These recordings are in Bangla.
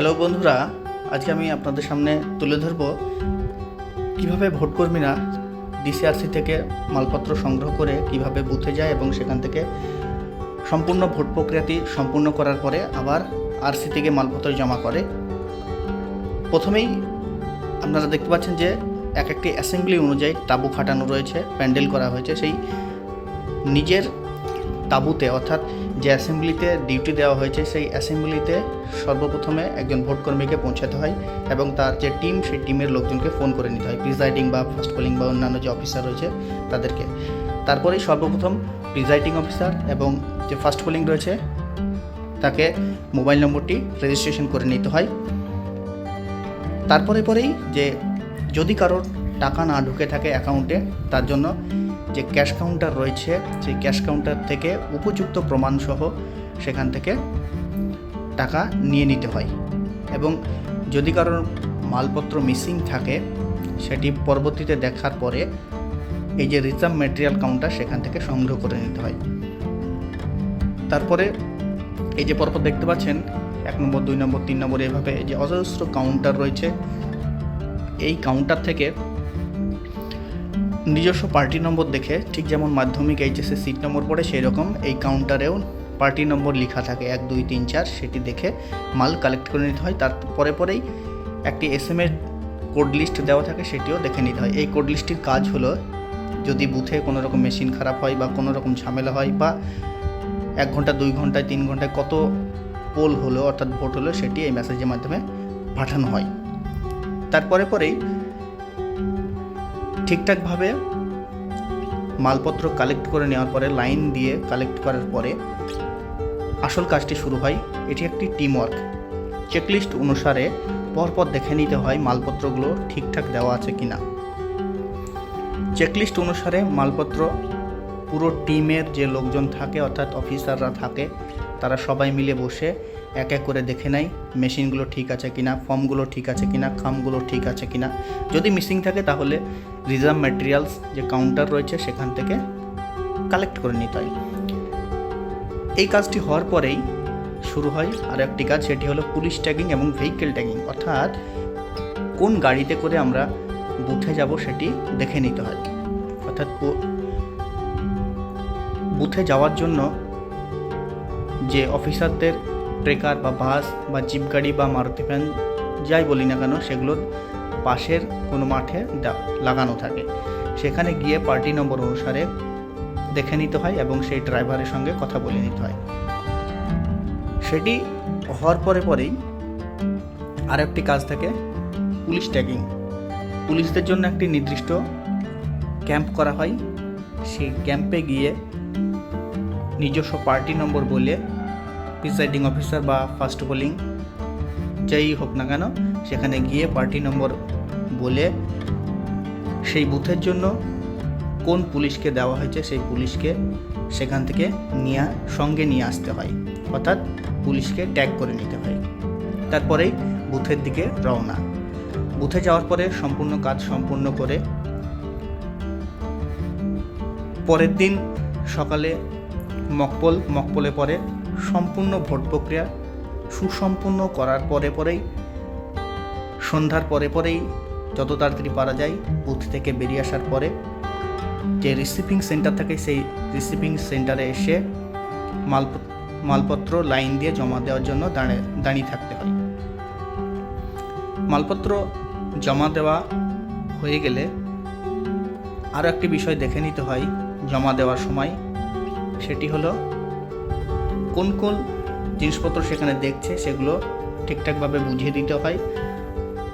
হ্যালো বন্ধুরা। আজকে আমি আপনাদের সামনে তুলে ধরব কীভাবে ভোটকর্মীরা ডিসিআরসি থেকে মালপত্র সংগ্রহ করে কীভাবে বুথে যায় এবং সেখান থেকে সম্পূর্ণ ভোট প্রক্রিয়াটি সম্পূর্ণ করার পরে আবার আরসি থেকে মালপত্র জমা করে। প্রথমেই আপনারা দেখতে পাচ্ছেন যে এক একটি অ্যাসেম্বলি অনুযায়ী তাঁবু খাটানো রয়েছে, প্যান্ডেল করা হয়েছে। সেই নিজের তাঁবুতে, অর্থাৎ যে অ্যাসেম্বলিতে ডিউটি দেওয়া হয়েছে, সেই অ্যাসেম্বলিতে সর্বপ্রথমে একজন ভোটকর্মীকে পৌঁছাতে হয় এবং তার যে টিম সেই টিমের লোকজনকে ফোন করে নিতে হয়। প্রিজাইডিং বা ফার্স্ট পোলিং বা অন্যান্য যে অফিসার রয়েছে, তাদেরকে। তারপরেই সর্বপ্রথম প্রিজাইডিং অফিসার এবং যে ফার্স্ট পোলিং রয়েছে, তাকে মোবাইল নম্বরটি রেজিস্ট্রেশন করে নিতে হয়। তারপরে পরেই যে যদি কারোর টাকা না ঢুকে থাকে অ্যাকাউন্টে তার জন্য যে ক্যাশ কাউন্টার রয়েছে, সেই ক্যাশ কাউন্টার থেকে উপযুক্ত প্রমাণসহ সেখান থেকে টাকা নিয়ে নিতে হয়। এবং যদি কারোর মালপত্র মিসিং থাকে, সেটি পরবর্তীতে দেখার পরে এই যে রিজার্ভ ম্যাটেরিয়াল কাউন্টার, সেখান থেকে সংগ্রহ করে নিতে হয়। তারপরে এই যে পরপর দেখতে পাচ্ছেন, এক নম্বর, দুই নম্বর, তিন নম্বর, এভাবে যে অজস্র কাউন্টার রয়েছে, এই কাউন্টার থেকে নিজস্ব পার্টি নম্বর দেখে ঠিক যেমন মাধ্যমিক এইচএসে সিট নম্বর পড়ে সেই রকম এই কাউন্টারেও পার্টি নম্বর লেখা থাকে। এক, দুই, তিন, চার, সেটি দেখে মাল কালেক্ট করে নিতে হয়। তার পরে পরেই একটি এস এম এর কোড লিস্ট দেওয়া থাকে, সেটিও দেখে নিতে হয়। এই কোড লিস্টটির কাজ হলো যদি বুথে কোনো রকম মেশিন খারাপ হয় বা কোনো রকম ঝামেলা হয় বা এক ঘণ্টা, দুই ঘন্টায়, তিন ঘন্টায় কত পোল হলো, অর্থাৎ ভোট হলো, সেটি এই মেসেজের মাধ্যমে পাঠানো হয়। তারপরে পরেই ঠিকঠাকভাবে মালপত্র কালেক্ট করে নেওয়ার পরে লাইন দিয়ে কালেক্ট করার পরে আসল কাজটি শুরু হয়। এটি একটি টিম ওয়ার্ক চেকলিস্ট অনুসারে পরপর দেখে নিতে হয় মালপত্রগুলো ঠিকঠাক দেওয়া আছে কি না চেকলিস্ট অনুসারে মালপত্র পুরো টিমের যে লোকজন থাকে, অর্থাৎ অফিসাররা থাকে তারা সবাই মিলে বসে এক এক করে দেখে নেয়, মেশিনগুলো ঠিক আছে কিনা, ফর্মগুলো ঠিক আছে কিনা, খামগুলো ঠিক আছে কিনা। যদি মিসিং থাকে তাহলে রিজার্ভ ম্যাটেরিয়ালস যে কাউন্টার রয়েছে সেখান থেকে কালেক্ট করে নিতে হয়। এই কাজটি হওয়ার পরেই শুরু হয় আর একটি কাজ, সেটি হলো পুলিশ ট্যাগিং এবং ভেহিকেল ট্যাগিং অর্থাৎ কোন গাড়িতে করে আমরা বুথে যাব সেটি দেখে নিতে হয়। অর্থাৎ বুথে যাওয়ার জন্য যে অফিসারদের ট্রেকার বা বাস বা জিপ গাড়ি বা মারুতি ভ্যান যাই বলি না কেন, সেগুলো পাশের কোনো মাঠে লাগানো থাকে। সেখানে গিয়ে পার্টি নম্বর অনুসারে দেখে নিতে হয় এবং সেই ড্রাইভারের সঙ্গে কথা বলে নিতে হয়। সেটি হওয়ার পরে পরেই আর একটি কাজ থাকে, পুলিশ ট্যাগিং। পুলিশদের জন্য একটি নির্দিষ্ট ক্যাম্প করা হয়। সেই ক্যাম্পে গিয়ে নিজস্ব পার্টি নম্বর বলে প্রিসাইডিং অফিসার বা ফার্স্ট পোলিং যাই হোক না কেন, সেখানে গিয়ে পার্টি নম্বর বলে সেই বুথের জন্য কোন পুলিশকে দেওয়া হয়েছে, সেই পুলিশকে সেখান থেকে নিয়ে, সঙ্গে নিয়ে আসতে হয়। অর্থাৎ পুলিশকে ট্যাগ করে নিতে হয়। তারপরেই বুথের দিকে রওনা। বুথে যাওয়ার পরে সম্পূর্ণ কাজ সম্পূর্ণ করে পরের দিন সকালে মকপল, মকপলে পরে সম্পূর্ণ ভোট প্রক্রিয়া সুসম্পূর্ণ করার পরে পরেই, সন্ধ্যার পরে পরেই যত তাড়াতাড়ি পারা যায় বুথ থেকে বেরিয়ে আসার পরে যে রিসিভিং সেন্টার থাকে সেই রিসিভিং সেন্টারে এসে মাল মালপত্র লাইন দিয়ে জমা দেওয়ার জন্য দাঁড়িয়ে দাঁড়িয়ে থাকতে হয়। মালপত্র জমা দেওয়া হয়ে গেলে আরও একটি বিষয় দেখে নিতে হয় জমা দেওয়ার সময়, সেটি হলো কোন কোন জিনিসপত্র সেখানে দেখছে সেগুলো ঠিকঠাকভাবে বুঝিয়ে দিতে হয়।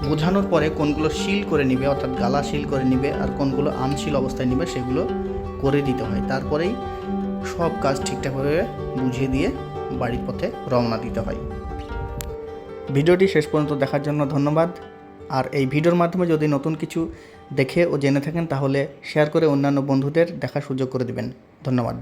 বোঝানোর পরে কোনগুলো সিল করে নিবে, অর্থাৎ গালা সিল করে নিবে আর কোনগুলো আনশিল অবস্থায় নিবে সেগুলো করে দিতে হয়। তারপরেই সব কাজ ঠিকঠাকভাবে বুঝিয়ে দিয়ে বাড়ির পথে রওনা দিতে হয়। ভিডিওটি শেষ পর্যন্ত দেখার জন্য ধন্যবাদ। আর এই ভিডিওর মাধ্যমে যদি নতুন কিছু দেখে ও জেনে থাকেন তাহলে শেয়ার করে অন্যান্য বন্ধুদের দেখার সুযোগ করে দেবেন। ধন্যবাদ।